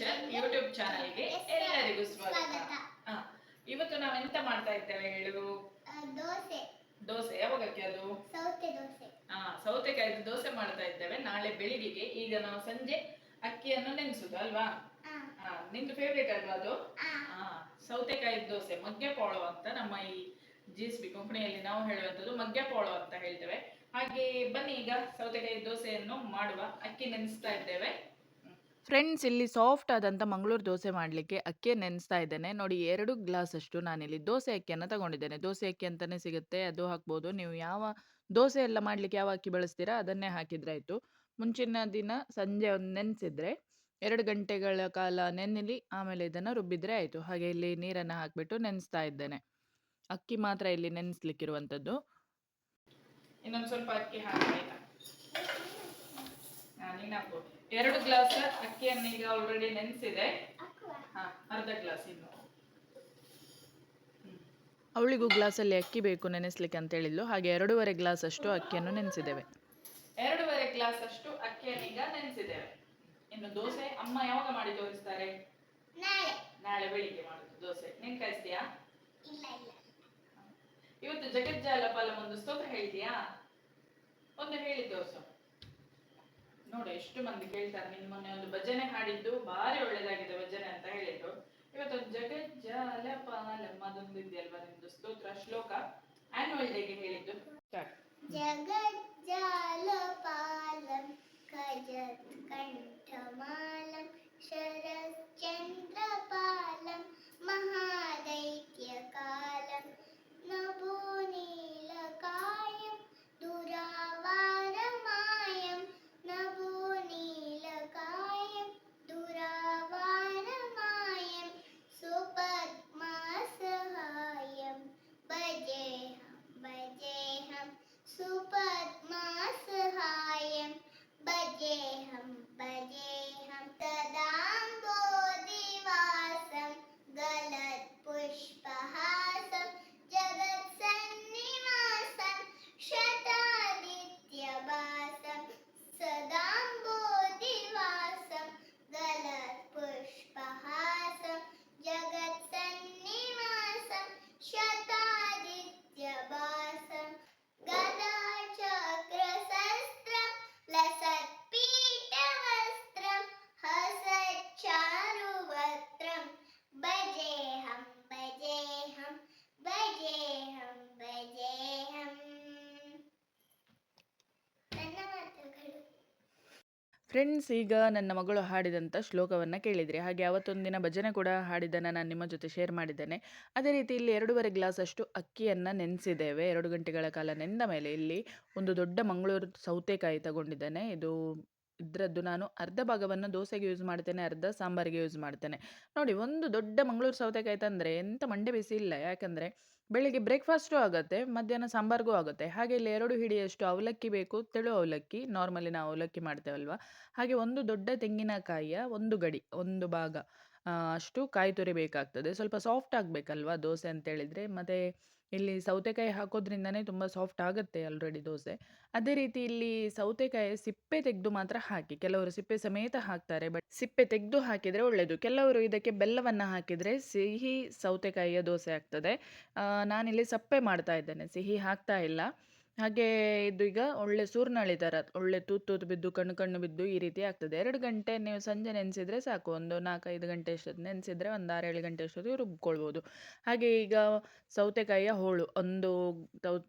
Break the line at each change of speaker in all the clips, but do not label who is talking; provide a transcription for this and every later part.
Kitchen YouTube ಚಾನಲ್ಗೆ ಎಲ್ಲರಿಗೂ ಸ್ವಾಗತ. ಇವತ್ತು ಇವತ್ತು ಎಂತ ಮಾಡ್ತಾ ಇದ್ದೇವೆ ಹೇಳು?
ದೋಸೆ.
ದೋಸೆ ಯಾವಾಗಕ್ಕೆ ಅದು?
ಸೌತೆ ದೋಸೆ.
ಆ ಸೌತೆಕಾಯಿದು ದೋಸೆ ಮಾಡ್ತಾ ಇದ್ದೇವೆ. ನಾಳೆ ಬೆಳಿಗ್ಗೆ ಈಗ ನಾವು ಸಂಜೆ ಅಕ್ಕಿಯನ್ನು ನೆನೆಸುದು ಅಲ್ವಾ?
ಆ,
ನಿಂದು ಫೇವ್ರೇಟ್ ಅಲ್ವಾ ಅದು?
ಆ,
ಆ, ಸೌತೆಕಾಯಿ ದೋಸೆ ಮಗ್ಗೆ ಪೋಳು ಅಂತ ನಮ್ಮ ಈ ಜಿ ಎಸ್ ಬಿ ಕಂಪನಿಯಲ್ಲಿ ನಾವು ಹೇಳುವಂಥದ್ದು ಮಗ್ಗೆ ಪೋಳು ಅಂತ ಹೇಳ್ತೇವೆ. ಹಾಗೆ ಬನ್ನಿ ಈಗ ಸೌತೆಕಾಯಿ ದೋಸೆಯನ್ನು ಮಾಡುವ ಅಕ್ಕಿ ನೆನೆಸ್ತಾ ಇದ್ದೇವೆ.
ಫ್ರೆಂಡ್ಸ್ ಇಲ್ಲಿ ಸಾಫ್ಟ್ ಆದಂಥ ಮಂಗಳೂರು ದೋಸೆ ಮಾಡಲಿಕ್ಕೆ ಅಕ್ಕಿ ನೆನೆಸ್ತಾ ಇದ್ದೇನೆ. ನೋಡಿ, ಎರಡು ಗ್ಲಾಸ್ ಅಷ್ಟು ನಾನಿಲ್ಲಿ ದೋಸೆ ಅಕ್ಕಿಯನ್ನು ತಗೊಂಡಿದ್ದೇನೆ. ದೋಸೆ ಅಕ್ಕಿ ಅಂತಲೇ ಸಿಗುತ್ತೆ, ಅದು ಹಾಕ್ಬೋದು. ನೀವು ಯಾವ ದೋಸೆ ಎಲ್ಲ ಮಾಡಲಿಕ್ಕೆ ಯಾವ ಅಕ್ಕಿ ಬಳಸ್ತೀರಾ ಅದನ್ನೇ ಹಾಕಿದ್ರೆ ಆಯಿತು. ಮುಂಚಿನ ದಿನ ಸಂಜೆ ಒಂದು ನೆನೆಸಿದ್ರೆ, ಎರಡು ಗಂಟೆಗಳ ಕಾಲ ನೆನೆಲಿ ಆಮೇಲೆ ಇದನ್ನು ರುಬ್ಬಿದ್ರೆ ಆಯಿತು. ಹಾಗೆ ಇಲ್ಲಿ ನೀರನ್ನು ಹಾಕಿಬಿಟ್ಟು ನೆನೆಸ್ತಾ ಇದ್ದೇನೆ. ಅಕ್ಕಿ ಮಾತ್ರ ಇಲ್ಲಿ ನೆನೆಸ್ಲಿಕ್ಕಿರುವಂಥದ್ದು
ಇನ್ನೊಂದು ಸ್ವಲ್ಪ ಅಕ್ಕಿ ಹಾಕಿ ಎರಡು ಗ್ಲಾಸ್ ಅಕ್ಕಿಯನ್ನು ಈಗ ಆಲ್ರೆಡಿ ನೆನೆಸಿದೆ. ಅರ್ಧ ಗ್ಲಾಸ್ ಇನ್ನು.
ಅವಳಿಗೂ ಗ್ಲಾಸಲ್ಲಿ ಅಕ್ಕಿ ಬೇಕು ನೆನೆಸ್ಲಿಕ್ಕೆ ಅಂತ ಹೇಳಿದ್ಲು. ಹಾಗೆ ಎರಡೂವರೆ ಗ್ಲಾಸ್ ಅಷ್ಟು ಅಕ್ಕಿಯನ್ನು ನೆನೆಸಿದ್ದೇವೆ.
ಎರಡೂವರೆ ಗ್ಲಾಸ್ ಅಷ್ಟು ಅಕ್ಕಿಯನ್ನು ಈಗ ನೆನೆಸಿದ್ದೇವೆ. ಇನ್ನು ದೋಸೆ ಅಮ್ಮ ಯಾವಾಗ ಮಾಡಿ ತೋರಿಸ್ತಾರೆ?
ನಾಳೆ.
ನಾಳೆ ಬೆಳಿಗ್ಗೆ ಮಾಡುದು ದೋಸೆ. ನೀನ್ ಕಾಯಿಸ್ತೀಯಾ
ಇಲ್ಲ ಇಲ್ಲ.
ಇವತ್ತು ಜಗಜ್ಜಾಲ ಫಲ ಒಂದು ಸ್ತೋತ್ರ ಹೇಳ್ತೀಯಾ? ಒಂದು ಹೇಳಿ ತೋರ್ಸು ನೋಡು, ಎಷ್ಟು ಮಂದಿ ಕೇಳ್ತಾರೆ, ನಿನ್ ಮೊನ್ನೆ ಒಂದು ಭಜನೆ ಹಾಡಿದ್ದು, ಭಾರಿ ಒಳ್ಳೇದಾಗಿದೆ ಭಜನೆ ಅಂತ ಹೇಳಿದ್ರು ಇವತ್ತು ಜಗಜ್ಜಾಲ ಪಾಲಂ ಅದೊಂದು ಇದೆಯಲ್ವಾ ನಿಮ್ದು ಸ್ತೋತ್ರ ಶ್ಲೋಕ? ಆನ್ಯುವಲ್ ಡೇಗೆ ಹೇಳಿದ್ದು.
Super Mom.
ಫ್ರೆಂಡ್ಸ್ ಈಗ ನನ್ನ ಮಗಳು ಹಾಡಿದಂಥ ಶ್ಲೋಕವನ್ನು ಕೇಳಿದ್ರಿ. ಹಾಗೆ ಅವತ್ತೊಂದಿನ ಭಜನೆ ಕೂಡ ಹಾಡಿದ್ದನ್ನು ನಾನು ನಿಮ್ಮ ಜೊತೆ ಶೇರ್ ಮಾಡಿದ್ದೇನೆ. ಅದೇ ರೀತಿ ಇಲ್ಲಿ ಎರಡೂವರೆ ಗ್ಲಾಸ್ ಅಷ್ಟು ಅಕ್ಕಿಯನ್ನು ನೆನೆಸಿದ್ದೇವೆ. ಎರಡು ಗಂಟೆಗಳ ಕಾಲ ನೆಂದ ಮೇಲೆ ಇಲ್ಲಿ ಒಂದು ದೊಡ್ಡ ಮಂಗಳೂರು ಸೌತೆಕಾಯಿ ತಗೊಂಡಿದ್ದೇನೆ. ಇದು ಇದರದ್ದು ನಾನು ಅರ್ಧ ಭಾಗವನ್ನು ದೋಸೆಗೆ ಯೂಸ್ ಮಾಡ್ತೇನೆ, ಅರ್ಧ ಸಾಂಬಾರಿಗೆ ಯೂಸ್ ಮಾಡ್ತೇನೆ. ನೋಡಿ, ಒಂದು ದೊಡ್ಡ ಮಂಗಳೂರು ಸೌತೆಕಾಯಿ ತಂದರೆ ಎಂಥ ಮಂಡೆ ಬಿಸಿ ಇಲ್ಲ ಯಾಕಂದರೆ ಬೆಳಿಗ್ಗೆ ಬ್ರೇಕ್ಫಾಸ್ಟು ಆಗುತ್ತೆ, ಮಧ್ಯಾಹ್ನ ಸಾಂಬಾರಿಗೂ ಆಗುತ್ತೆ. ಹಾಗೆ ಇಲ್ಲಿ ಎರಡು ಹಿಡಿಯಷ್ಟು ಅವಲಕ್ಕಿ ಬೇಕು, ತೆಳು ಅವಲಕ್ಕಿ ನಾರ್ಮಲಿ ನಾವು ಅವಲಕ್ಕಿ ಮಾಡ್ತೇವಲ್ವ? ಹಾಗೆ ಒಂದು ದೊಡ್ಡ ತೆಂಗಿನಕಾಯಿಯ ಒಂದು ಗಡಿ, ಒಂದು ಭಾಗ ಅಷ್ಟು ಕಾಯಿ ತುರಿ ಬೇಕಾಗ್ತದೆ. ಸ್ವಲ್ಪ ಸಾಫ್ಟ್ ಆಗಬೇಕಲ್ವ ದೋಸೆ ಅಂತೇಳಿದರೆ? ಮತ್ತು ಇಲ್ಲಿ ಸೌತೆಕಾಯಿ ಹಾಕೋದ್ರಿಂದನೇ ತುಂಬ ಸಾಫ್ಟ್ ಆಗುತ್ತೆ ಆಲ್ರೆಡಿ ದೋಸೆ. ಅದೇ ರೀತಿ ಇಲ್ಲಿ ಸೌತೆಕಾಯಿ ಸಿಪ್ಪೆ ತೆಗೆದು ಮಾತ್ರ ಹಾಕಿ, ಕೆಲವರು ಸಿಪ್ಪೆ ಸಮೇತ ಹಾಕ್ತಾರೆ ಬಟ್ ಸಿಪ್ಪೆ ತೆಗೆದು ಹಾಕಿದರೆ ಒಳ್ಳೆಯದು ಕೆಲವರು ಇದಕ್ಕೆ ಬೆಲ್ಲವನ್ನು ಹಾಕಿದರೆ ಸಿಹಿ ಸೌತೆಕಾಯಿಯ ದೋಸೆ ಆಗ್ತದೆ. ನಾನಿಲ್ಲಿ ಸಪ್ಪೆ ಮಾಡ್ತಾ ಇದ್ದೇನೆ, ಸಿಹಿ ಹಾಕ್ತಾ ಇಲ್ಲ. ಹಾಗೆ ಇದು ಈಗ ಒಳ್ಳೆ ಸೂರ್ನಳಿ ಥರ ಒಳ್ಳೆ ತೂತು ತೂತು ಬಿದ್ದು, ಕಣ್ಣು ಕಣ್ಣು ಬಿದ್ದು ಈ ರೀತಿ ಆಗ್ತದೆ. ಎರಡು ಗಂಟೆ ನೀವು ಸಂಜೆ ನೆನೆಸಿದರೆ ಸಾಕು. ಒಂದು ನಾಲ್ಕೈದು ಗಂಟೆ ಅಷ್ಟೊತ್ತು ನೆನೆಸಿದರೆ ಒಂದು ಆರು ಏಳು ಗಂಟೆ ಅಷ್ಟೊತ್ತಿಗೆ ರುಬ್ಕೊಳ್ಬೋದು ಹಾಗೆ ಈಗ ಸೌತೆಕಾಯಿಯ ಹೋಳು, ಒಂದು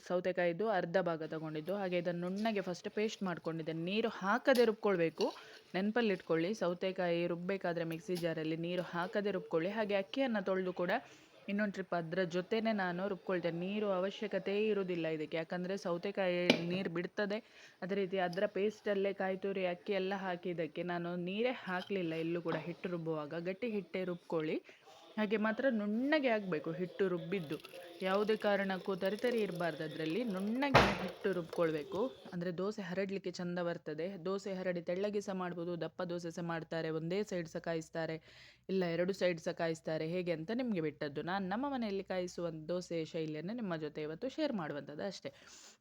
ಸೌತೆಕಾಯಿದು ಅರ್ಧ ಭಾಗ ತಗೊಂಡಿದ್ದು. ಹಾಗೆ ಇದನ್ನು ನುಣ್ಣಗೆ ಫಸ್ಟ್ ಪೇಸ್ಟ್ ಮಾಡ್ಕೊಂಡಿದ್ದೆ. ನೀರು ಹಾಕದೆ ರುಬ್ಕೊಳ್ಬೇಕು. ನೆನಪಲ್ಲಿ ಇಟ್ಕೊಳ್ಳಿ. ಸೌತೆಕಾಯಿ ರುಬ್ಬಬೇಕಾದ್ರೆ ಮಿಕ್ಸಿ ಜಾರಲ್ಲಿ ನೀರು ಹಾಕದೆ ರುಬ್ಕೊಳ್ಳಿ. ಹಾಗೆ ಅಕ್ಕಿಯನ್ನು ತೊಳೆದು ಕೂಡ ಇನ್ನೊಂದು ಟ್ರಿಪ್ ಅದರ ಜೊತೆನೇ ನಾನು ರುಬ್ಕೊಳ್ತೇನೆ. ನೀರು ಅವಶ್ಯಕತೆ ಇರುವುದಿಲ್ಲ ಇದಕ್ಕೆ. ಯಾಕಂದರೆ ಸೌತೆಕಾಯಿ ನೀರು ಬಿಡ್ತದೆ. ಅದೇ ರೀತಿ ಅದರ ಪೇಸ್ಟಲ್ಲೇ ಕಾಯಿ ತುರಿ ಅಕ್ಕಿ ಎಲ್ಲ ಹಾಕಿದ್ದಕ್ಕೆ ನಾನು ನೀರೇ ಹಾಕಲಿಲ್ಲ ಎಲ್ಲೂ ಕೂಡ ಹಿಟ್ಟು ರುಬ್ಬುವಾಗ. ಗಟ್ಟಿ ಹಿಟ್ಟೇ ರುಬ್ಕೊಳ್ಳಿ. ಹಾಗೆ ಮಾತ್ರ ನುಣ್ಣಗೆ ಆಗಬೇಕು ಹಿಟ್ಟು ರುಬ್ಬಿದ್ದು. ಯಾವುದೇ ಕಾರಣಕ್ಕೂ ತರಿತರಿ ಇರಬಾರ್ದು ಅದರಲ್ಲಿ ನುಣ್ಣಗೆ ಹಿಟ್ಟು ರುಬ್ಕೊಳ್ಬೇಕು. ಅಂದರೆ ದೋಸೆ ಹರಡಲಿಕ್ಕೆ ಚಂದ ಬರ್ತದೆ. ದೋಸೆ ಹರಡಿ ತೆಳ್ಳಗೆ ಸಹ ಮಾಡ್ಬೋದು, ದಪ್ಪ ದೋಸೆ ಸಹ ಮಾಡ್ತಾರೆ, ಒಂದೇ ಸೈಡ್ ಸಹ ಕಾಯಿಸ್ತಾರೆ, ಇಲ್ಲ ಎರಡು ಸೈಡ್ ಸಹ ಕಾಯಿಸ್ತಾರೆ. ಹೇಗೆ ಅಂತ ನಿಮಗೆ ಬಿಟ್ಟದ್ದು. ನಾನು ನಮ್ಮ ಮನೆಯಲ್ಲಿ ಕಾಯಿಸುವ ದೋಸೆ ಶೈಲಿಯನ್ನು ನಿಮ್ಮ ಜೊತೆ ಇವತ್ತು ಶೇರ್ ಮಾಡುವಂಥದ್ದು ಅಷ್ಟೇ.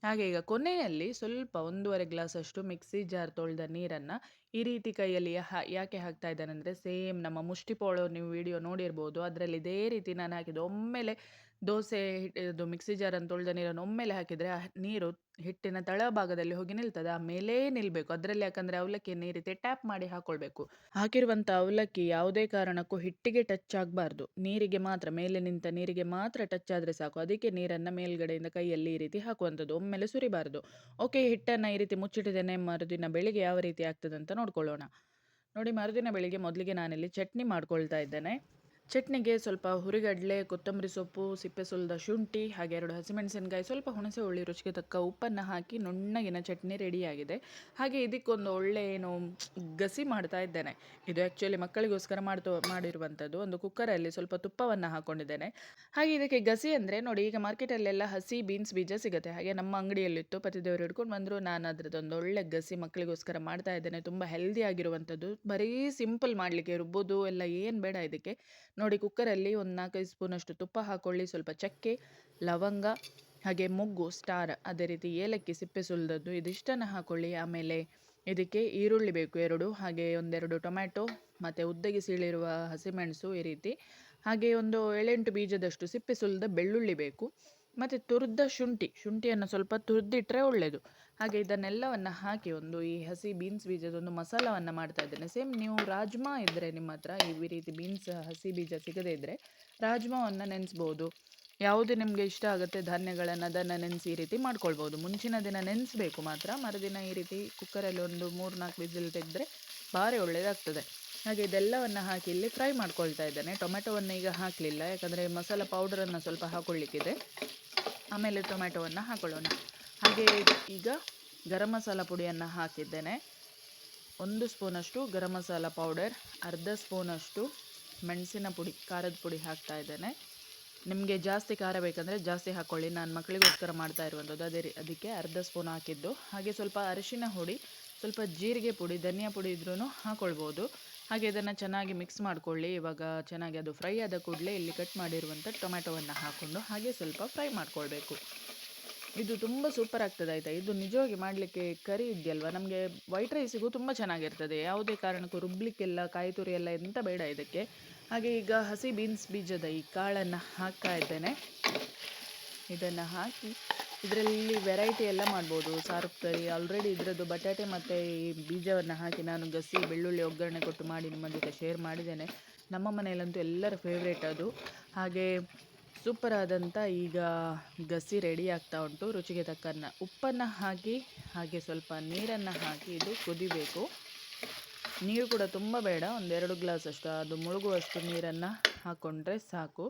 ಹಾಗೆ ಈಗ ಕೊನೆಯಲ್ಲಿ ಸ್ವಲ್ಪ ಒಂದೂವರೆ ಗ್ಲಾಸ್ ಅಷ್ಟು ಮಿಕ್ಸಿ ಜಾರ್ ತೊಳೆದ ನೀರನ್ನು ಈ ರೀತಿ ಕೈಯಲ್ಲಿ ಯಾಕೆ ಹಾಕ್ತಾ ಇದ್ದಾನೆ ಅಂದರೆ ಸೇಮ್ ನಮ್ಮ ಮುಷ್ಟಿ ಪೋಳೋ ನೀವು ವಿಡಿಯೋ ನೋಡಿರ್ಬೋದು. ಅದರಲ್ಲಿ ಇದೇ ರೀತಿ ನಾನು ಹಾಕಿದ್ದು. ಒಮ್ಮೆಲೆ ದೋಸೆ ಹಿಟ್ಟು ಇದು ಮಿಕ್ಸಿ ಜಾರನ್ನು ತೊಳೆದ ನೀರನ್ನು ಒಮ್ಮೆಲೆ ಹಾಕಿದರೆ ಆ ನೀರು ಹಿಟ್ಟಿನ ತಳಭಾಗದಲ್ಲಿ ಹೋಗಿ ನಿಲ್ತದೆ ಆಮೇಲೆ ಮೇಲೇ ನಿಲ್ಲಬೇಕು ಅದರಲ್ಲಿ ಯಾಕಂದರೆ ಅವಲಕ್ಕಿ ರೀತಿ ಟ್ಯಾಪ್ ಮಾಡಿ ಹಾಕೊಳ್ಬೇಕು. ಹಾಕಿರುವಂಥ ಅವಲಕ್ಕಿ ಯಾವುದೇ ಕಾರಣಕ್ಕೂ ಹಿಟ್ಟಿಗೆ ಟಚ್ ಆಗಬಾರ್ದು. ನೀರಿಗೆ ಮಾತ್ರ, ಮೇಲೆ ನಿಂತ ನೀರಿಗೆ ಮಾತ್ರ ಟಚ್ ಆದರೆ ಸಾಕು. ಅದಕ್ಕೆ ನೀರನ್ನು ಮೇಲ್ಗಡೆಯಿಂದ ಕೈಯಲ್ಲಿ ಈ ರೀತಿ ಹಾಕುವಂಥದ್ದು. ಒಮ್ಮೆಲೆ ಸುರಿಬಾರ್ದು. ಓಕೆ, ಹಿಟ್ಟನ್ನು ಈ ರೀತಿ ಮುಚ್ಚಿಟ್ಟಿದ್ದೇನೆ, ಮರುದಿನ ಬೆಳಿಗ್ಗೆ ಯಾವ ರೀತಿ ಆಗ್ತದೆ ಅಂತ ನೋಡ್ಕೊಳ್ಳೋಣ. ನೋಡಿ, ಮರುದಿನ ಬೆಳಿಗ್ಗೆ ಮೊದಲಿಗೆ ನಾನಿಲ್ಲಿ ಚಟ್ನಿ ಮಾಡ್ಕೊಳ್ತಾ ಇದ್ದೇನೆ. ಚಟ್ನಿಗೆ ಸ್ವಲ್ಪ ಹುರಿಗಡಲೆ, ಕೊತ್ತಂಬರಿ ಸೊಪ್ಪು ಸಿಪ್ಪೆ ಸುಲಿದ ಶುಂಠಿ, ಹಾಗೆ ಎರಡು ಹಸಿಮೆಣಸಿನಕಾಯಿ, ಸ್ವಲ್ಪ ಹುಣಸೆ ಹುಳಿ ರುಚಿಗೆ ತಕ್ಕ ಉಪ್ಪನ್ನು ಹಾಕಿ ನುಣ್ಣಗಿನ ಚಟ್ನಿ ರೆಡಿಯಾಗಿದೆ. ಹಾಗೆ ಇದಕ್ಕೊಂದು ಒಳ್ಳೆ ಏನು ಗಸಿ ಮಾಡ್ತಾ ಇದ್ದೇನೆ. ಇದು ಆ್ಯಕ್ಚುಲಿ ಮಕ್ಕಳಿಗೋಸ್ಕರ ಮಾಡ್ತೋ, ಮಾಡಿರುವಂಥದ್ದು. ಒಂದು ಕುಕ್ಕರಲ್ಲಿ ಸ್ವಲ್ಪ ತುಪ್ಪವನ್ನು ಹಾಕ್ಕೊಂಡಿದ್ದೇನೆ ಹಾಗೆ ಇದಕ್ಕೆ ಗಸಿ ಅಂದರೆ ನೋಡಿ, ಈಗ ಮಾರ್ಕೆಟಲ್ಲೆಲ್ಲ ಹಸಿ ಬೀನ್ಸ್ ಬೀಜ ಸಿಗುತ್ತೆ. ಹಾಗೆ ನಮ್ಮ ಅಂಗಡಿಯಲ್ಲಿತ್ತು, ಪತಿದೇವರು ಹಿಡ್ಕೊಂಡು ಬಂದರು. ನಾನು ಅದರದ್ದೊಂದು ಒಳ್ಳೆ ಗಸಿ ಮಕ್ಕಳಿಗೋಸ್ಕರ ಮಾಡ್ತಾ ಇದ್ದೇನೆ. ತುಂಬ ಹೆಲ್ದಿ ಆಗಿರುವಂಥದ್ದು. ಬರೀ ಸಿಂಪಲ್ ಮಾಡಲಿಕ್ಕೆ ರುಬ್ಬೋದು, ಎಲ್ಲ ಏನು ಬೇಡ ಇದಕ್ಕೆ. ನೋಡಿ ಕುಕ್ಕರಲ್ಲಿ ಒಂದು ನಾಲ್ಕೈದು ಸ್ಪೂನಷ್ಟು ತುಪ್ಪ ಹಾಕ್ಕೊಳ್ಳಿ ಸ್ವಲ್ಪ ಚಕ್ಕೆ, ಲವಂಗ, ಹಾಗೆ ಮೊಗ್ಗು, ಸ್ಟಾರ್, ಅದೇ ರೀತಿ ಏಲಕ್ಕಿ, ಸಿಪ್ಪೆ ಸುಲಿದದ್ದು ಇದಿಷ್ಟನ್ನು ಹಾಕ್ಕೊಳ್ಳಿ ಆಮೇಲೆ ಇದಕ್ಕೆ ಈರುಳ್ಳಿ ಬೇಕು ಎರಡು, ಹಾಗೆ ಒಂದೆರಡು ಟೊಮ್ಯಾಟೊ, ಮತ್ತು ಉದ್ದಗೆ ಸೀಳಿರುವ ಹಸಿಮೆಣಸು ಈ ರೀತಿ, ಹಾಗೆ ಒಂದು ಏಳೆಂಟು ಬೀಜದಷ್ಟು ಸಿಪ್ಪೆ ಸುಲಿದ ಬೆಳ್ಳುಳ್ಳಿ ಬೇಕು. ಮತ್ತು ತುರಿದ ಶುಂಠಿ, ಶುಂಠಿಯನ್ನು ಸ್ವಲ್ಪ ತುರಿದಿಟ್ಟರೆ ಒಳ್ಳೆಯದು ಹಾಗೆ ಇದನ್ನೆಲ್ಲವನ್ನು ಹಾಕಿ ಒಂದು ಈ ಹಸಿ ಬೀನ್ಸ್ ಬೀಜದೊಂದು ಮಸಾಲವನ್ನು ಮಾಡ್ತಾ ಇದ್ದೇನೆ. ಸೇಮ್ ನೀವು ರಾಜ್ಮಾ ಇದ್ದರೆ ನಿಮ್ಮ ಹತ್ರ ಈ ರೀತಿ ಬೀನ್ಸ್ ಹಸಿ ಬೀಜ ಸಿಗದೇ ಇದ್ದರೆ ರಾಜ್ಮಾವನ್ನು ನೆನೆಸ್ಬೋದು. ಯಾವುದು ನಿಮಗೆ ಇಷ್ಟ ಆಗುತ್ತೆ ಧಾನ್ಯಗಳನ್ನು ಅದನ್ನು ನೆನೆಸಿ ಈ ರೀತಿ ಮಾಡ್ಕೊಳ್ಬೋದು. ಮುಂಚಿನ ದಿನ ನೆನೆಸ್ಬೇಕು ಮಾತ್ರ. ಮರುದಿನ ಈ ರೀತಿ ಕುಕ್ಕರಲ್ಲಿ ಒಂದು ಮೂರು ನಾಲ್ಕು ವಿಸಿಲ್ ತೆಗೆದ್ರೆ ಭಾರಿ ಒಳ್ಳೆಯದಾಗ್ತದೆ ಹಾಗೆ ಇದೆಲ್ಲವನ್ನು ಹಾಕಿ ಇಲ್ಲಿ ಫ್ರೈ ಮಾಡ್ಕೊಳ್ತಾ ಇದ್ದೇನೆ. ಟೊಮೆಟೊವನ್ನು ಈಗ ಹಾಕಲಿಲ್ಲ, ಯಾಕಂದರೆ ಮಸಾಲ ಪೌಡರನ್ನು ಸ್ವಲ್ಪ ಹಾಕೊಳ್ಳಿಕ್ಕಿದೆ. ಆಮೇಲೆ ಟೊಮೆಟೊವನ್ನು ಹಾಕೊಳ್ಳೋಣ. ಹಾಗೆ ಈಗ ಗರಂ ಮಸಾಲ ಪುಡಿಯನ್ನು ಹಾಕಿದ್ದೇನೆ. ಒಂದು ಸ್ಪೂನಷ್ಟು ಗರಂ ಮಸಾಲ ಪೌಡರ್, ಅರ್ಧ ಸ್ಪೂನಷ್ಟು ಮೆಣಸಿನ ಪುಡಿ, ಖಾರದ ಪುಡಿ ಹಾಕ್ತಾ ಇದ್ದೇನೆ. ನಿಮಗೆ ಜಾಸ್ತಿ ಖಾರ ಬೇಕಂದರೆ ಜಾಸ್ತಿ ಹಾಕ್ಕೊಳ್ಳಿ ನಾನು ಮಕ್ಕಳಿಗೋಸ್ಕರ ಮಾಡ್ತಾ ಇರುವಂಥದ್ದು ಅದೇ ರೀ, ಅದಕ್ಕೆ ಅರ್ಧ ಸ್ಪೂನ್ ಹಾಕಿದ್ದು. ಹಾಗೆ ಸ್ವಲ್ಪ ಅರಿಶಿನ ಹುಡಿ, ಸ್ವಲ್ಪ ಜೀರಿಗೆ ಪುಡಿ, ಧನಿಯಾ ಪುಡಿ ಇದ್ರೂ ಹಾಕ್ಕೊಳ್ಬೋದು ಹಾಗೆ ಇದನ್ನು ಚೆನ್ನಾಗಿ ಮಿಕ್ಸ್ ಮಾಡಿಕೊಳ್ಳಿ. ಇವಾಗ ಚೆನ್ನಾಗಿ ಅದು ಫ್ರೈ ಆದ ಕೂಡಲೇ ಇಲ್ಲಿ ಕಟ್ ಮಾಡಿರುವಂಥ ಟೊಮ್ಯಾಟೊವನ್ನು ಹಾಕ್ಕೊಂಡು ಹಾಗೆ ಸ್ವಲ್ಪ ಫ್ರೈ ಮಾಡ್ಕೊಳ್ಬೇಕು. ಇದು ತುಂಬ ಸೂಪರ್ ಆಗ್ತದೆ ಆಯಿತಾ? ಇದು ನಿಜವಾಗಿ ಮಾಡಲಿಕ್ಕೆ ಕರಿ ಇದೆಯಲ್ವ? ನಮಗೆ ವೈಟ್ ರೈಸಿಗೂ ತುಂಬ ಚೆನ್ನಾಗಿರ್ತದೆ. ಯಾವುದೇ ಕಾರಣಕ್ಕೂ ರುಬ್ಲಿಕ್ಕೆಲ್ಲ, ಕಾಯಿ ತುರಿ ಎಲ್ಲ ಎಂತ ಬೇಡ ಇದಕ್ಕೆ. ಹಾಗೆ ಈಗ ಹಸಿ ಬೀನ್ಸ್ ಬೀಜದ ಈ ಕಾಳನ್ನು ಹಾಕ್ತಾ ಇದ್ದೇನೆ. ಇದನ್ನು ಹಾಕಿ ಇದರಲ್ಲಿ ವೆರೈಟಿ ಎಲ್ಲ ಮಾಡ್ಬೋದು. ಸಾರು ಕರಿ ಆಲ್ರೆಡಿ ಇದರದ್ದು ಬಟಾಟೆ ಮತ್ತು ಈ ಬೀಜವನ್ನು ಹಾಕಿ ನಾನು ಗಸಿ, ಬೆಳ್ಳುಳ್ಳಿ, ಒಗ್ಗರಣೆ ಕೊಟ್ಟು ಮಾಡಿ ನಿಮ್ಮ ಜೊತೆ ಶೇರ್ ಮಾಡಿದ್ದೇನೆ. ನಮ್ಮ ಮನೆಯಲ್ಲಂತೂ ಎಲ್ಲರ ಫೇವ್ರೇಟ್ ಅದು. ಹಾಗೆ ಸೂಪರ್ ಆದಂಥ ಈಗ ಗಸಿ ರೆಡಿ ಆಗ್ತಾ ಉಂಟು. ರುಚಿಗೆ ತಕ್ಕನ್ನ ಉಪ್ಪನ್ನು ಹಾಕಿ, ಹಾಗೆ ಸ್ವಲ್ಪ ನೀರನ್ನು ಹಾಕಿ ಇದು ಕುದಿಬೇಕು. ನೀರು ಕೂಡ ತುಂಬ ಬೇಡ ಒಂದೆರಡು ಗ್ಲಾಸ್ ಅಷ್ಟು, ಅದು ಮುಳುಗುವಷ್ಟು ನೀರನ್ನು ಹಾಕ್ಕೊಂಡ್ರೆ ಸಾಕು.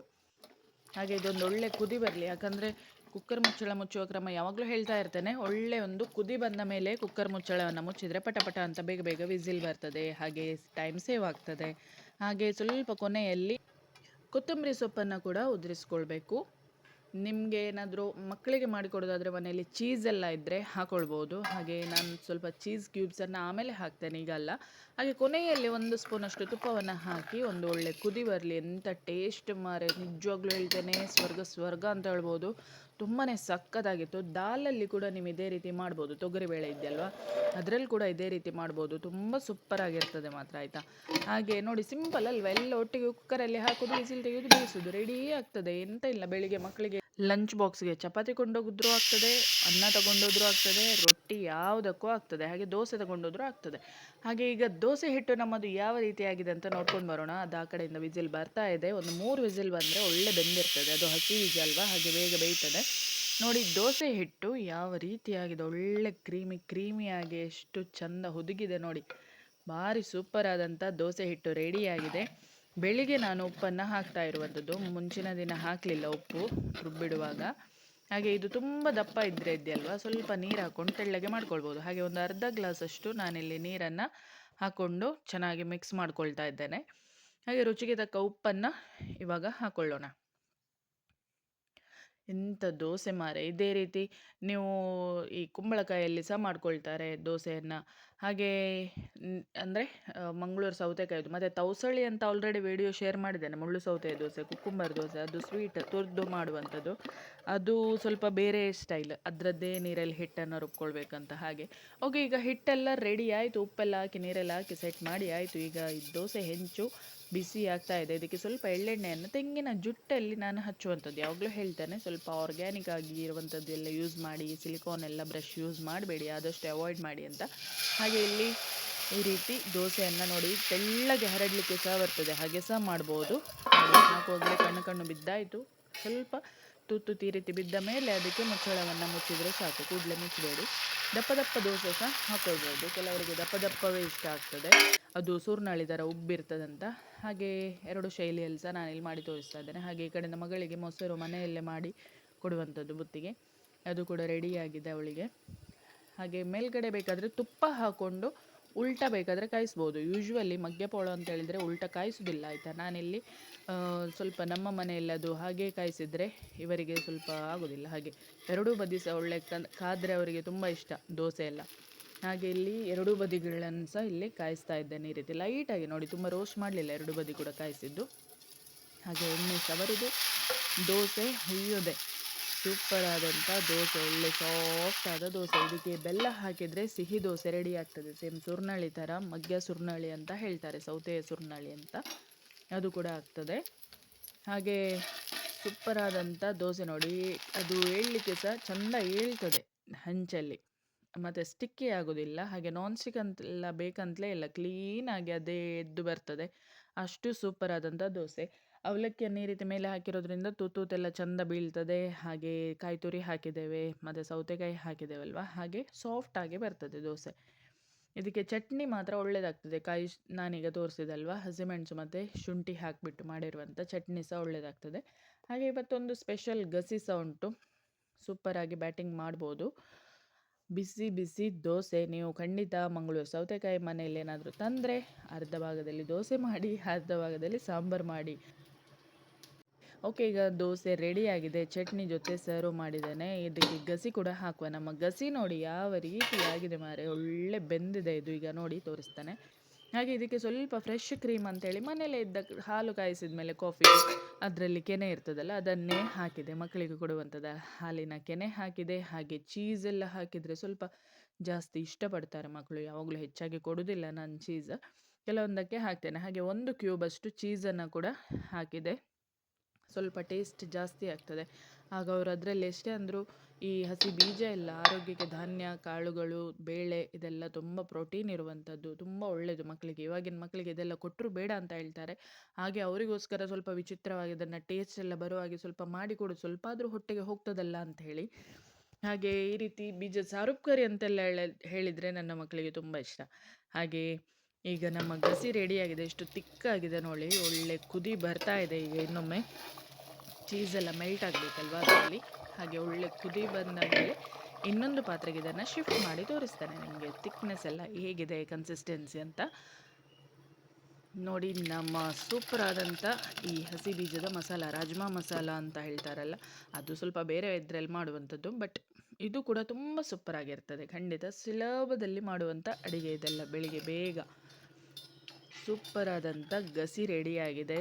ಹಾಗೆ ಇದೊಂದು ಒಳ್ಳೆ ಕುದಿ ಬರಲಿ. ಯಾಕಂದರೆ ಕುಕ್ಕರ್ ಮುಚ್ಚಳ ಮುಚ್ಚುವ ಕ್ರಮ ಯಾವಾಗಲೂ ಹೇಳ್ತಾ ಇರ್ತೇನೆ. ಒಳ್ಳೆ ಒಂದು ಕುದಿ ಬಂದ ಮೇಲೆ ಕುಕ್ಕರ್ ಮುಚ್ಚಳವನ್ನು ಮುಚ್ಚಿದರೆ ಪಟ ಪಟ ಅಂತ ಬೇಗ ಬೇಗ ವಿಸಿಲ್ ಬರ್ತದೆ. ಹಾಗೆ ಟೈಮ್ ಸೇವ್ ಆಗ್ತದೆ. ಹಾಗೆ ಸ್ವಲ್ಪ ಕೊನೆಯಲ್ಲಿ ಕೊತ್ತಂಬರಿ ಸೊಪ್ಪನ್ನು ಕೂಡ ಉದುರಿಸ್ಕೊಳ್ಬೇಕು. ನಿಮಗೆ ಏನಾದರೂ ಮಕ್ಕಳಿಗೆ ಮಾಡಿಕೊಡೋದಾದರೆ ಮನೆಯಲ್ಲಿ ಚೀಸ್ ಎಲ್ಲ ಇದ್ದರೆ ಹಾಕ್ಕೊಳ್ಬೋದು ಹಾಗೆ ನಾನು ಸ್ವಲ್ಪ ಚೀಸ್ ಕ್ಯೂಬ್ಸನ್ನು ಆಮೇಲೆ ಹಾಕ್ತೇನೆ ಈಗ ಅಲ್ಲ. ಹಾಗೆ ಕೊನೆಯಲ್ಲಿ ಒಂದು ಸ್ಪೂನಷ್ಟು ತುಪ್ಪವನ್ನು ಹಾಕಿ ಒಂದು ಒಳ್ಳೆ ಕುದಿ ಬರಲಿ. ಎಂಥ ಟೇಸ್ಟ್ ಮಾರೆ. ನಿಜವಾಗ್ಲೂ ಹೇಳ್ತೇನೆ. ಸ್ವರ್ಗ ಸ್ವರ್ಗ ಅಂತ ಹೇಳ್ಬೋದು. ತುಂಬಾ ಸಕ್ಕತ್ತಾಗಿತ್ತು ದಾಲಲ್ಲಿ ಕೂಡ ನೀವು ಇದೇ ರೀತಿ ಮಾಡ್ಬೋದು. ತೊಗರಿಬೇಳೆ ಇದೆಯಲ್ವಾ? ಅದರಲ್ಲಿ ಕೂಡ ಇದೇ ರೀತಿ ಮಾಡ್ಬೋದು. ತುಂಬ ಸೂಪರ್ ಆಗಿರ್ತದೆ ಮಾತ್ರ, ಆಯಿತಾ? ಹಾಗೆ ನೋಡಿ ಸಿಂಪಲ್ ಅಲ್ವಾ? ಎಲ್ಲ ಒಟ್ಟಿಗೆ ಕುಕ್ಕರಲ್ಲಿ ಹಾಕೋದು ವಿಸಿಲ್ ತೆಗೆಯೋದು ಬೇಯಿಸೋದು ರೆಡಿ ಆಗ್ತದೆ. ಎಂತ ಇಲ್ಲ, ಬೆಳಿಗ್ಗೆ ಮಕ್ಕಳಿಗೆ ಲಂಚ್ ಬಾಕ್ಸ್ಗೆ ಚಪಾತಿ ಕೊಂಡೋಗಿದ್ರೂ ಆಗ್ತದೆ, ಅನ್ನ ತಗೊಂಡೋದ್ರೂ ಆಗ್ತದೆ, ರೊಟ್ಟಿ ಯಾವುದಕ್ಕೂ ಆಗ್ತದೆ, ಹಾಗೆ ದೋಸೆ ತಗೊಂಡೋದ್ರೂ ಆಗ್ತದೆ. ಹಾಗೆ ಈಗ ದೋಸೆ ಹಿಟ್ಟು ನಮ್ಮದು ಯಾವ ರೀತಿಯಾಗಿದೆ ಅಂತ ನೋಡ್ಕೊಂಡು ಬರೋಣ. ಅದು ಆ ಕಡೆಯಿಂದ ವಿಸಿಲ್ ಬರ್ತಾ ಇದೆ. ಒಂದು ಮೂರು ವಿಸಿಲ್ ಬಂದರೆ ಒಳ್ಳೆ ಬೆಂದಿರ್ತದೆ. ಅದು ಹಸಿ ವಿಜಿ ಅಲ್ವಾ? ಹಾಗೆ ಬೇಗ ಬೇಯ್ತದೆ. ನೋಡಿ, ದೋಸೆ ಹಿಟ್ಟು ಯಾವ ರೀತಿಯಾಗಿದೆ? ಒಳ್ಳೆ ಕ್ರೀಮಿ, ಕ್ರೀಮಿಯಾಗಿ ಎಷ್ಟು ಚಂದ ಹುದುಗಿದೆ ನೋಡಿ. ಭಾರಿ ಸೂಪರ್ ಆದಂಥ ದೋಸೆ ಹಿಟ್ಟು ರೆಡಿಯಾಗಿದೆ. ಬೆಳಿಗ್ಗೆ ನಾನು ಉಪ್ಪನ್ನು ಹಾಕ್ತಾ ಇರುವಂಥದ್ದು. ಮುಂಚಿನ ದಿನ ಹಾಕಲಿಲ್ಲ ಉಪ್ಪು, ರುಬ್ಬಿಡುವಾಗ. ಹಾಗೆ ಇದು ತುಂಬ ದಪ್ಪ ಇದ್ದರೆ ಇದೆಯಲ್ವಾ? ಸ್ವಲ್ಪ ನೀರು ಹಾಕ್ಕೊಂಡು ತೆಳ್ಳಗೆ ಮಾಡ್ಕೊಳ್ಬೋದು. ಹಾಗೆ ಒಂದು ಅರ್ಧ ಗ್ಲಾಸಷ್ಟು ನಾನಿಲ್ಲಿ ನೀರನ್ನು ಹಾಕ್ಕೊಂಡು ಚೆನ್ನಾಗಿ ಮಿಕ್ಸ್ ಮಾಡ್ಕೊಳ್ತಾ ಇದ್ದೇನೆ. ಹಾಗೆ ರುಚಿಗೆ ತಕ್ಕ ಉಪ್ಪನ್ನು ಇವಾಗ ಹಾಕ್ಕೊಳ್ಳೋಣ ಎಂಥ ದೋಸೆ ಮಾರೆ? ಇದೇ ರೀತಿ ನೀವು ಈ ಕುಂಬಳಕಾಯಲ್ಲಿ ಸಹ ಮಾಡ್ಕೊಳ್ತಾರೆ ದೋಸೆಯನ್ನು. ಹಾಗೇ ಅಂದರೆ ಮಂಗಳೂರು ಸೌತೆಕಾಯಿದು, ಮತ್ತು ತೌಸಳಿ ಅಂತ ಆಲ್ರೆಡಿ ವಿಡಿಯೋ ಶೇರ್ ಮಾಡಿದ್ದೇನೆ. ಮುಳ್ಳು ಸೌತೆ ದೋಸೆ, ಕುಕ್ಕುಂಬರ್ ದೋಸೆ, ಅದು ಸ್ವೀಟ್ ತುರಿದು ಮಾಡುವಂಥದ್ದು. ಅದು ಸ್ವಲ್ಪ ಬೇರೆ ಸ್ಟೈಲ್ ಅದರದ್ದೇ ನೀರಲ್ಲಿ ಹಿಟ್ಟನ್ನು ರುಬ್ಕೊಳ್ಬೇಕಂತ ಹಾಗೆ. ಓಕೆ, ಈಗ ಹಿಟ್ಟೆಲ್ಲ ರೆಡಿ ಆಯಿತು. ಉಪ್ಪೆಲ್ಲ ಹಾಕಿ, ನೀರೆಲ್ಲ ಹಾಕಿ ಸೆಟ್ ಮಾಡಿ ಆಯಿತು. ಈಗ ಈ ದೋಸೆ ಹೆಂಚು. ಬಿಸಿ ಆಗ್ತಾ ಇದೆ. ಇದಕ್ಕೆ ಸ್ವಲ್ಪ ಎಳ್ಳೆಣ್ಣೆಯನ್ನು ತೆಂಗಿನ ಜುಟ್ಟಲ್ಲಿ ನಾನು ಹಚ್ಚುವಂಥದ್ದು. ಯಾವಾಗಲೂ ಹೇಳ್ತೇನೆ, ಸ್ವಲ್ಪ ಆರ್ಗ್ಯಾನಿಕ್ ಆಗಿ ಇರುವಂಥದ್ದು ಎಲ್ಲ ಯೂಸ್ ಮಾಡಿ ಸಿಲಿಕಾನ್ ಎಲ್ಲ ಬ್ರಷ್ ಯೂಸ್ ಮಾಡಬೇಡಿ. ಆದಷ್ಟು ಅವಾಯ್ಡ್ ಮಾಡಿ ಅಂತ. ಹಾಗೆ ಇಲ್ಲಿ ಈ ರೀತಿ ದೋಸೆಯನ್ನು ನೋಡಿ, ತೆಳ್ಳಗೆ ಹರಡಲಿಕ್ಕೆ ಸಹ ಬರ್ತದೆ. ಹಾಗೆ ಸಹ ಮಾಡ್ಬೋದು. ಹಾಕುವಾಗಲೇ ಕಣ್ಣು ಕಣ್ಣು ಬಿದ್ದಾಯಿತು. ಸ್ವಲ್ಪ ತುತ್ತು ತೀರಿತಿ ರೀತಿ ಬಿದ್ದ ಮೇಲೆ ಅದಕ್ಕೆ ಮುಚ್ಚಳವನ್ನು ಮುಚ್ಚಿದರೆ ಸಾಕು. ಕೂಡಲೇ ಮುಚ್ಚಬೇಡಿ. ದಪ್ಪ ದಪ್ಪ ದೋಸೆ ಸಹ ಹಾಕೊಳ್ಬೋದು. ಕೆಲವರಿಗೆ ದಪ್ಪ ದಪ್ಪವೇ ಇಷ್ಟ ಆಗ್ತದೆ. ಅದು ಸೂರ್ನಾಳಿ ಥರ ಉಬ್ಬಿರ್ತದಂತ. ಹಾಗೆ ಎರಡು ಶೈಲಿಯಲ್ಲಿ ಸಹ ನಾನು ಇಲ್ಲಿ ಮಾಡಿ ತೋರಿಸ್ತಾ ಇದ್ದೇನೆ. ಹಾಗೆ ಈ ಕಡೆಯಿಂದ ಮಗಳಿಗೆ ಮೊಸರು ಮನೆಯಲ್ಲೇ ಮಾಡಿ ಕೊಡುವಂಥದ್ದು ಬುತ್ತಿಗೆ. ಅದು ಕೂಡ ರೆಡಿಯಾಗಿದೆ ಅವಳಿಗೆ. ಹಾಗೆ ಮೇಲ್ಗಡೆ ಬೇಕಾದರೆ ತುಪ್ಪ ಹಾಕ್ಕೊಂಡು ಉಲ್ಟ ಬೇಕಾದರೆ ಕಾಯಿಸ್ಬೋದು. ಯೂಶ್ವಲಿ ಮಗ್ಗೆಪೋಳು ಅಂತ ಹೇಳಿದರೆ ಉಲ್ಟ ಕಾಯಿಸೋದಿಲ್ಲ, ಆಯಿತಾ? ನಾನಿಲ್ಲಿ ಸ್ವಲ್ಪ ನಮ್ಮ ಮನೆಯಲ್ಲಿ ಅದು ಹಾಗೆ ಕಾಯಿಸಿದರೆ ಇವರಿಗೆ ಸ್ವಲ್ಪ ಆಗೋದಿಲ್ಲ. ಹಾಗೆ ಎರಡೂ ಬದಿ ಸಹ ಒಳ್ಳೆ ಕಾದರೆ ಅವರಿಗೆ ತುಂಬ ಇಷ್ಟ, ದೋಸೆ ಎಲ್ಲ. ಹಾಗೆ ಇಲ್ಲಿ ಎರಡೂ ಬದಿಗಳನ್ನು ಸಹ ಇಲ್ಲಿ ಕಾಯಿಸ್ತಾ ಇದ್ದೇನೆ ಈ ರೀತಿ. ಲೈಟಾಗಿ ನೋಡಿ, ತುಂಬ ರೋಸ್ಟ್ ಮಾಡಲಿಲ್ಲ ಎರಡು ಬದಿ ಕೂಡ ಕಾಯಿಸಿದ್ದು. ಹಾಗೆ ಎಣ್ಣೆ ಸವರಿದು, ದೋಸೆ ಹುಯ್ಯೋದೆ. ಸೂಪರ್ ಆದಂಥ ದೋಸೆ, ಒಳ್ಳೆ ಸಾಫ್ಟ್ ಆದ ದೋಸೆ. ಇದಕ್ಕೆ ಬೆಲ್ಲ ಹಾಕಿದರೆ ಸಿಹಿ ದೋಸೆ ರೆಡಿ ಆಗ್ತದೆ. ಸೇಮ್ ಸುರ್ನಳಿ ಥರ ಮಗ್ಗ ಸುರ್ನಳಿ ಅಂತ ಹೇಳ್ತಾರೆ, ಸೌತೆಯ ಸುರ್ನಳಿ ಅಂತ. ಅದು ಕೂಡ ಆಗ್ತದೆ. ಹಾಗೆ ಸೂಪರ್ ಆದಂಥ ದೋಸೆ ನೋಡಿ. ಅದು ಏಳಲಿಕ್ಕೆ ಸಹ ಚೆಂದ ಏಳ್ತದೆ ಹಂಚಲ್ಲಿ. ಮತ್ತು ಸ್ಟಿಕ್ಕಿ ಆಗೋದಿಲ್ಲ. ಹಾಗೆ ನಾನ್ ಸ್ಟಿಕ್ ಅಂತೆಲ್ಲ ಬೇಕಂತಲೇ ಇಲ್ಲ. ಕ್ಲೀನಾಗಿ ಅದೇ ಎದ್ದು ಬರ್ತದೆ. ಅಷ್ಟು ಸೂಪರ್ ಆದಂಥ ದೋಸೆ. ಅವಲಕ್ಕಿಯನ್ನು ಈ ರೀತಿ ಮೇಲೆ ಹಾಕಿರೋದ್ರಿಂದ ತೂತೆಲ್ಲ ಚಂದ ಬೀಳ್ತದೆ, ಹಾಗೆ ಕಾಯಿ ತುರಿ ಹಾಕಿದ್ದೇವೆ, ಮತ್ತು ಸೌತೆಕಾಯಿ ಹಾಕಿದ್ದೇವಲ್ವ? ಹಾಗೆ ಸಾಫ್ಟಾಗಿ ಬರ್ತದೆ ದೋಸೆ. ಇದಕ್ಕೆ ಚಟ್ನಿ ಮಾತ್ರ ಒಳ್ಳೆಯದಾಗ್ತದೆ ಕಾಯಿ ನಾನೀಗ ತೋರಿಸಿದಲ್ವ? ಹಸಿಮೆಣಸು ಮತ್ತು ಶುಂಠಿ ಹಾಕಿಬಿಟ್ಟು ಮಾಡಿರುವಂಥ ಚಟ್ನಿ ಸಹ ಒಳ್ಳೆಯದಾಗ್ತದೆ ಹಾಗೆ ಇವತ್ತೊಂದು ಸ್ಪೆಷಲ್ ಗಸಿ ಸಹ ಉಂಟು. ಸೂಪರಾಗಿ ಬ್ಯಾಟಿಂಗ್ ಮಾಡ್ಬೋದು. ಬಿಸಿ ಬಿಸಿ ದೋಸೆ. ನೀವು ಖಂಡಿತ ಮಂಗಳೂರು ಸೌತೆಕಾಯಿ ಮನೆಯಲ್ಲಿ ಏನಾದರೂ ತಂದರೆ ಅರ್ಧ ಭಾಗದಲ್ಲಿ ದೋಸೆ ಮಾಡಿ, ಅರ್ಧ ಭಾಗದಲ್ಲಿ ಸಾಂಬಾರು ಮಾಡಿ. ಓಕೆ, ಈಗ ದೋಸೆ ರೆಡಿ ಆಗಿದೆ. ಚಟ್ನಿ ಜೊತೆ ಸರ್ವ್ ಮಾಡಿದ್ದಾನೆ. ಇದಕ್ಕೆ ಗಸಿ ಕೂಡ ಹಾಕುವ. ನಮ್ಮ ಗಸಿ ನೋಡಿ ಯಾವ ರೀತಿ ಆಗಿದೆ ಮಾರೆ ಒಳ್ಳೆ ಬೆಂದಿದೆ ಇದು. ಈಗ ನೋಡಿ ತೋರಿಸ್ತಾನೆ. ಹಾಗೆ ಇದಕ್ಕೆ ಸ್ವಲ್ಪ ಫ್ರೆಶ್ ಕ್ರೀಮ್ ಅಂತೇಳಿ ಮನೇಲೇ ಇದ್ದ ಹಾಲು ಕಾಯಿಸಿದ ಮೇಲೆ ಕಾಫಿ ಅದರಲ್ಲಿ ಕೆನೆ ಇರ್ತದಲ್ಲ, ಅದನ್ನೇ ಹಾಕಿದೆ. ಮಕ್ಕಳಿಗೆ ಕೊಡುವಂಥದ್ದು ಹಾಲಿನ ಕೆನೆ ಹಾಕಿದೆ. ಹಾಗೆ ಚೀಸ್ ಎಲ್ಲ ಹಾಕಿದರೆ ಸ್ವಲ್ಪ ಜಾಸ್ತಿ ಇಷ್ಟಪಡ್ತಾರೆ ಮಕ್ಕಳು. ಯಾವಾಗಲೂ ಹೆಚ್ಚಾಗಿ ಕೊಡುವುದಿಲ್ಲ ನಾನು ಚೀಸ್ ಕೆಲವೊಂದಕ್ಕೆ ಹಾಕ್ತೇನೆ. ಹಾಗೆ ಒಂದು ಕ್ಯೂಬ್ ಅಷ್ಟು ಚೀಸನ್ನು ಕೂಡ ಹಾಕಿದೆ. ಸ್ವಲ್ಪ ಟೇಸ್ಟ್ ಜಾಸ್ತಿ ಆಗ್ತದೆ. ಆಗ ಅವರು ಅದರಲ್ಲಿ ಎಷ್ಟೇ ಅಂದರೂ ಈ ಹಸಿ ಬೀಜ ಎಲ್ಲ, ಆರೋಗ್ಯಕ್ಕೆ ಧಾನ್ಯ, ಕಾಳುಗಳು, ಬೇಳೆ ಇದೆಲ್ಲ ತುಂಬ ಪ್ರೋಟೀನ್ ಇರುವಂಥದ್ದು ತುಂಬ ಒಳ್ಳೆಯದು ಮಕ್ಕಳಿಗೆ ಇವಾಗಿನ ಮಕ್ಕಳಿಗೆ ಇದೆಲ್ಲ ಕೊಟ್ಟರು ಬೇಡ ಅಂತ ಹೇಳ್ತಾರೆ. ಹಾಗೆ ಅವರಿಗೋಸ್ಕರ ಸ್ವಲ್ಪ ವಿಚಿತ್ರವಾಗಿ ಅದನ್ನು ಟೇಸ್ಟ್ ಎಲ್ಲ ಬರುವಾಗೆ ಸ್ವಲ್ಪ ಮಾಡಿಕೊಡು ಸ್ವಲ್ಪ ಆದರೂ ಹೊಟ್ಟೆಗೆ ಹೋಗ್ತದಲ್ಲ ಅಂತ ಹೇಳಿ. ಹಾಗೆ ಈ ರೀತಿ ಬೀಜ ಸಾರುಪ್ಕರಿ ಅಂತೆಲ್ಲ ಹೇಳ, ಹೇಳಿದರೆ ನನ್ನ ಮಕ್ಕಳಿಗೆ ತುಂಬ ಇಷ್ಟ. ಹಾಗೆ ಈಗ ನಮ್ಮ ಗಸಿ ರೆಡಿಯಾಗಿದೆ. ಎಷ್ಟು ತಿಕ್ಕಾಗಿದೆ ನೋಡಿ. ಒಳ್ಳೆ ಕುದಿ ಬರ್ತಾ ಇದೆ ಈಗ ಇನ್ನೊಮ್ಮೆ. ಚೀಸೆಲ್ಲ ಮೆಲ್ಟ್ ಆಗಬೇಕಲ್ವಾ ಅದರಲ್ಲಿ? ಹಾಗೆ ಒಳ್ಳೆ ಕುದಿ ಬಂದ ಮೇಲೆ ಇನ್ನೊಂದು ಪಾತ್ರೆಗೆ ಇದನ್ನು ಶಿಫ್ಟ್ ಮಾಡಿ ತೋರಿಸ್ತೇನೆ ನಿಮಗೆ. ತಿಕ್ನೆಸ್ ಎಲ್ಲ ಹೇಗಿದೆ ಕನ್ಸಿಸ್ಟೆನ್ಸಿ ಅಂತ? ನೋಡಿ, ನಮ್ಮ ಸೂಪರ್ ಆದಂಥ ಈ ಹಸಿ ಬೀಜದ ಮಸಾಲ, ರಾಜ್ಮಾ ಮಸಾಲ ಅಂತ ಹೇಳ್ತಾರಲ್ಲ, ಅದು ಸ್ವಲ್ಪ ಬೇರೆ ಇದ್ರಲ್ಲಿ ಮಾಡುವಂಥದ್ದು. ಬಟ್ ಇದು ಕೂಡ ತುಂಬ ಸೂಪರ್ ಆಗಿರ್ತದೆ. ಖಂಡಿತ ಸುಲಭದಲ್ಲಿ ಮಾಡುವಂಥ ಅಡುಗೆ ಇದೆಲ್ಲ ಬೆಳಿಗ್ಗೆ ಬೇಗ. ಸೂಪರ್ ಆದಂಥ ಗಸಿ ರೆಡಿಯಾಗಿದೆ.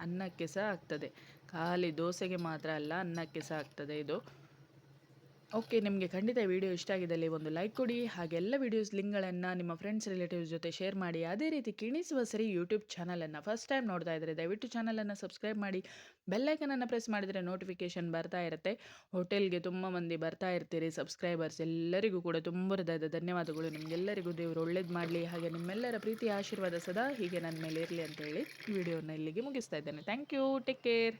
ಅನ್ನಕ್ಕೆ ಸಹ ಆಗ್ತದೆ. ಖಾಲಿ ದೋಸೆಗೆ ಮಾತ್ರ ಅಲ್ಲ, ಅನ್ನಕ್ಕೆ ಸಹ ಆಗ್ತದೆ ಇದು. ಓಕೆ, ನಿಮಗೆ ಖಂಡಿತ ವಿಡಿಯೋ ಇಷ್ಟ ಆಗಿದ್ದಲ್ಲಿ ಒಂದು ಲೈಕ್ ಕೊಡಿ, ಹಾಗೆ ಎಲ್ಲ ವೀಡಿಯೋಸ್ ಲಿಂಕ್ಗಳನ್ನು ನಿಮ್ಮ ಫ್ರೆಂಡ್ಸ್, ರಿಲೇಟಿವ್ಸ್ ಜೊತೆ ಶೇರ್ ಮಾಡಿ. ಅದೇ ರೀತಿ ಕಿಣಿಸುವ ಸರಿ ಯೂಟ್ಯೂಬ್ ಚಾನಲನ್ನು ಫಸ್ಟ್ ಟೈಮ್ ನೋಡ್ತಾ ಇದ್ದರೆ ದಯವಿಟ್ಟು ಚಾನಲನ್ನು ಸಬ್ಸ್ಕ್ರೈಬ್ ಮಾಡಿ. ಬೆಲ್ಲೈಕನನ್ನು ಪ್ರೆಸ್ ಮಾಡಿದರೆ ನೋಟಿಫಿಕೇಷನ್ ಬರ್ತಾ ಇರುತ್ತೆ. ಹೋಟೆಲ್ಗೆ ತುಂಬ ಮಂದಿ ಬರ್ತಾ ಇರ್ತೀರಿ ಸಬ್ಸ್ಕ್ರೈಬರ್ಸ್. ಎಲ್ಲರಿಗೂ ಕೂಡ ತುಂಬ ಹೃದಯದ ಧನ್ಯವಾದಗಳು. ನಿಮಗೆಲ್ಲರಿಗೂ ದೇವರು ಒಳ್ಳೇದು ಮಾಡಲಿ. ಹಾಗೆ ನಿಮ್ಮೆಲ್ಲರ ಪ್ರೀತಿ ಆಶೀರ್ವಾದ ಸದಾ ಹೀಗೆ ನನ್ನ ಮೇಲೆ ಇರಲಿ ಅಂತ ಹೇಳಿ ವಿಡಿಯೋನ ಇಲ್ಲಿಗೆ ಮುಗಿಸ್ತಾ ಇದ್ದೇನೆ. Thank you. Take care.